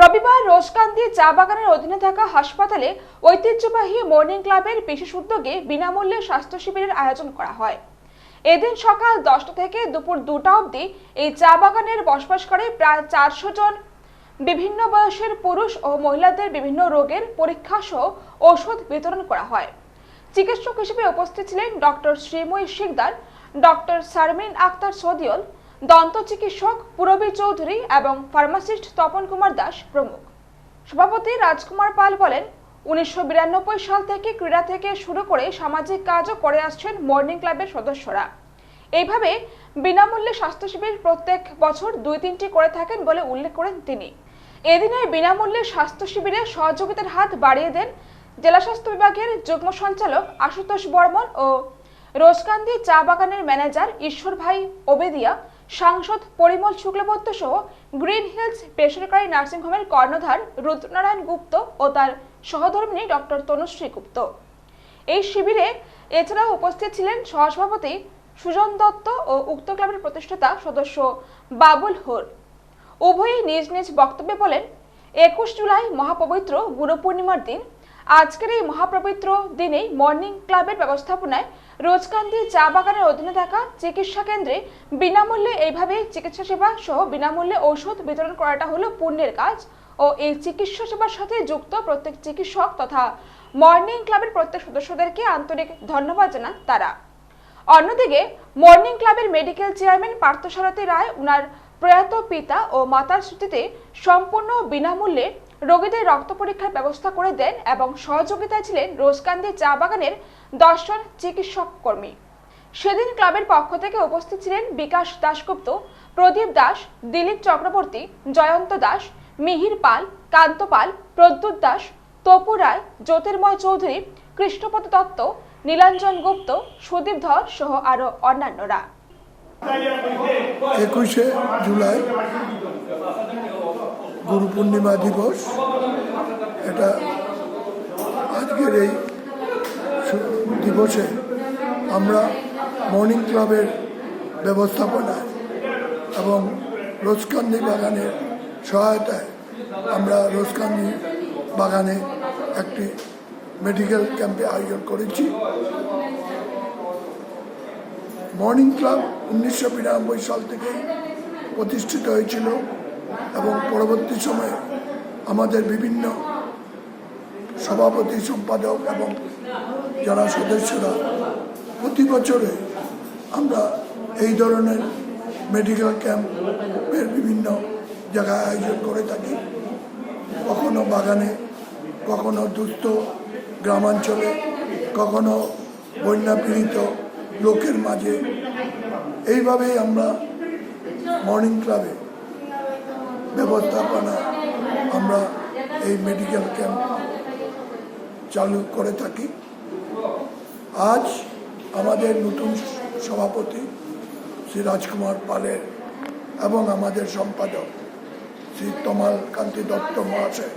রবিবার রোজকান্দি চা বাগানের অধীনে থাকা হাসপাতালে ঐতিহ্যবাহী মর্নিং ক্লাবের বিশেষ উদ্যোগে বিনামূল্যে স্বাস্থ্য শিবিরের আয়োজন করা হয়। এদিন সকাল দশটা থেকে দুপুর দুটা অবধি এই চা বাগানের বসবাস করে প্রায় চারশো জন। বিভিন্ন বয়সের পুরুষ ও মহিলাদের বিভিন্ন রোগের পরীক্ষা সহ ওষুধ বিতরণ করা হয়। চিকিৎসক হিসেবে উপস্থিত ছিলেন ডক্টর শ্রীময়ী শিকদার, ডক্টর শারমিন আক্তার সদিয়ল দন্ত চিকিৎসক পুরবী চৌধুরী এবং ফার্মাসিস্ট তপন কুমার দাস প্রমুখ। সভাপতি রাজকুমার পাল বলেন, উনিশশো বিরানব্বই সাল থেকে ক্রীড়া থেকে শুরু করে সামাজিক কাজও করে আসছেন মর্নিং ক্লাবের সদস্যরা। এইভাবে বিনামূল্যে স্বাস্থ্য শিবির প্রত্যেক বছর দুই তিনটি করে থাকেন বলে উল্লেখ করেন তিনি। এদিনের বিনামূল্যে স্বাস্থ্য শিবিরে সহযোগিতার হাত বাড়িয়ে দেন জেলা স্বাস্থ্য বিভাগের যুগ্ম সঞ্চালক আশুতোষ বর্মন ও রোজকান্দি চা বাগানের ম্যানেজার ঈশ্বর ভাই ওবেদিয়া। সাংসদ পরিমল শুক্লবৈদ্য সহ গ্রিন হিলস বেসরকারি নার্সিংহোমের কর্ণধার রুদ্রনারায়ণ গুপ্ত ও তার সহধর্মিনী ডক্টর তনুশ্রী গুপ্ত। এই শিবিরে এছাড়াও উপস্থিত ছিলেন সহসভাপতি সুজন দত্ত ও উক্ত ক্লাবের প্রতিষ্ঠাতা সদস্য বাবুল হোর। উভয়ই নিজ নিজ বক্তব্যে বলেন, একুশ জুলাই মহাপবিত্র গুরু পূর্ণিমার দিন আজকের এই মহাপবিত্র দিনেই মর্নিং ক্লাবের ব্যবস্থাপনায় রোজকান্দি চা বাগানের অধীনে থাকা চিকিৎসা কেন্দ্রে বিনামূল্যে এইভাবে চিকিৎসা সেবা সহ বিনামূল্যে ঔষধ বিতরণ করাটা হলো পুণ্যের কাজ ও এই চিকিৎসা সেবার সাথে যুক্ত প্রত্যেক চিকিৎসক তথা মর্নিং ক্লাবের প্রত্যেক সদস্যদেরকে আন্তরিক ধন্যবাদ জানান তারা। অন্যদিকে মর্নিং ক্লাবের মেডিকেল চেয়ারম্যান পার্থসারথী রায়, উনার প্রয়াত পিতা ও মাতার স্মৃতিতে সম্পূর্ণ বিনামূল্যে রোগীদের রক্ত পরীক্ষার ব্যবস্থা করে দেন এবং সহযোগিতায় ছিলেন রোজকান্দি চা বাগানের দশজন চিকিৎসক কর্মী। সেদিন ক্লাবের পক্ষ থেকে উপস্থিত ছিলেন বিকাশ দাশগুপ্ত, প্রদীপ দাস, দিলীপ চক্রবর্তী, জয়ন্ত দাস, মিহির পাল, কান্ত পাল, প্রদ্যুৎ দাস, তপু রায়, জ্যোতির্ময় চৌধুরী, কৃষ্ণপদ দত্ত, নীলাঞ্জন গুপ্ত, সুদীপ ধর সহ আরও অন্যান্যরা। একুশে জুলাই। গুরু পূর্ণিমা দিবস। এটা আজকের এই দিবসে আমরা মর্নিং ক্লাবের ব্যবস্থাপনায় এবং রোজকান্দি বাগানের সহায়তায় আমরা রোজকান্দি বাগানে একটি মেডিকেল ক্যাম্পে আয়োজন করেছি। মর্নিং ক্লাব উনিশশো বিরানব্বই সাল থেকে প্রতিষ্ঠিত হয়েছিল। এবং পরবর্তী সময়ে আমাদের বিভিন্ন সভাপতি, সম্পাদক এবং যারা সদস্যরা প্রতি বছরে আমরা এই ধরনের মেডিকেল ক্যাম্পের বিভিন্ন জায়গায় আয়োজন করে থাকি। কখনো বাগানে, কখনো দুস্থ গ্রামাঞ্চলে, কখনো বন্যা পীড়িত লোকের মাঝে। এইভাবেই আমরা মর্নিং ক্লাবে ব্যবস্থাপনা আমরা এই মেডিকেল ক্যাম্প চালু করে থাকি। আজ আমাদের নতুন সভাপতি শ্রী রাজকুমার পালের এবং আমাদের সম্পাদক শ্রী তমাল কান্তি দত্ত মহাশয়